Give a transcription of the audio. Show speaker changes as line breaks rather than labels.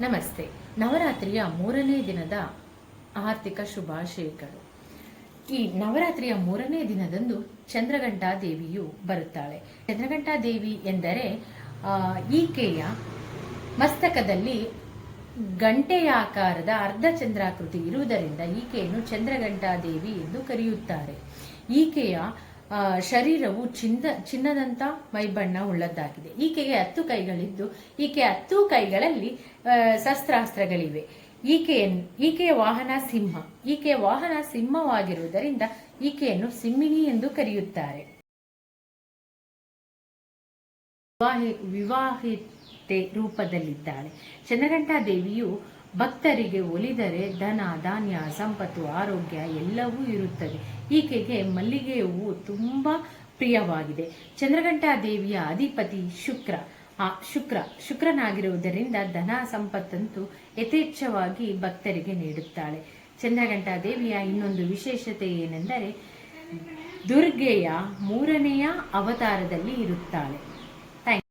ನಮಸ್ತೆ. ನವರಾತ್ರಿಯ ಮೂರನೇ ದಿನದ ಆರ್ಥಿಕ ಶುಭಾಶಯಗಳು. ಈ ನವರಾತ್ರಿಯ ಮೂರನೇ ದಿನದಂದು ಚಂದ್ರಘಂಟಾ ದೇವಿಯು ಬರುತ್ತಾಳೆ. ಚಂದ್ರಘಂಟಾ ದೇವಿ ಎಂದರೆ ಈಕೆಯ ಮಸ್ತಕದಲ್ಲಿ ಗಂಟೆಯ ಆಕಾರದ ಅರ್ಧ ಚಂದ್ರಾಕೃತಿ ಇರುವುದರಿಂದ ಈಕೆಯನ್ನು ಚಂದ್ರಘಂಟಾ ದೇವಿ ಎಂದು ಕರೆಯುತ್ತಾರೆ. ಈಕೆಯ ಶರೀರವು ಚಿನ್ನ, ಚಿನ್ನದಂತ ಮೈಬಣ್ಣ ಉಳ್ಳದ್ದಾಗಿದೆ. ಈಕೆಗೆ ಹತ್ತು ಕೈಗಳಿದ್ದು, ಈಕೆ ಹತ್ತು ಕೈಗಳಲ್ಲಿ ಶಸ್ತ್ರಾಸ್ತ್ರಗಳಿವೆ. ಈಕೆಯನ್ನು ಈಕೆಯ ವಾಹನ ಸಿಂಹ. ಈಕೆಯ ವಾಹನ ಸಿಂಹವಾಗಿರುವುದರಿಂದ ಈಕೆಯನ್ನು ಸಿಮ್ಮಿನಿ ಎಂದು ಕರೆಯುತ್ತಾರೆ. ವಿವಾಹಿ, ವಿವಾಹಿತೆ ರೂಪದಲ್ಲಿದ್ದಾಳೆ. ಚಂದ್ರಘಂಟಾ ದೇವಿಯು ಭಕ್ತರಿಗೆ ಒಲಿದರೆ ಧನ, ಧಾನ್ಯ, ಸಂಪತ್ತು, ಆರೋಗ್ಯ ಎಲ್ಲವೂ ಇರುತ್ತದೆ. ಈಕೆಗೆ ಮಲ್ಲಿಗೆ ಹೂವು ತುಂಬ ಪ್ರಿಯವಾಗಿದೆ. ಚಂದ್ರಘಂಟಾ ದೇವಿಯ ಅಧಿಪತಿ ಶುಕ್ರ. ಆ, ಶುಕ್ರ, ಶುಕ್ರನಾಗಿರುವುದರಿಂದ ಧನ, ಸಂಪತ್ತಂತೂ ಯಥೇಚ್ಛವಾಗಿ ಭಕ್ತರಿಗೆ ನೀಡುತ್ತಾಳೆ. ಚಂದ್ರಘಂಟಾ ದೇವಿಯ ಇನ್ನೊಂದು ವಿಶೇಷತೆ ಏನೆಂದರೆ, ದುರ್ಗೆಯ ಮೂರನೆಯ ಅವತಾರದಲ್ಲಿ ಇರುತ್ತಾಳೆ.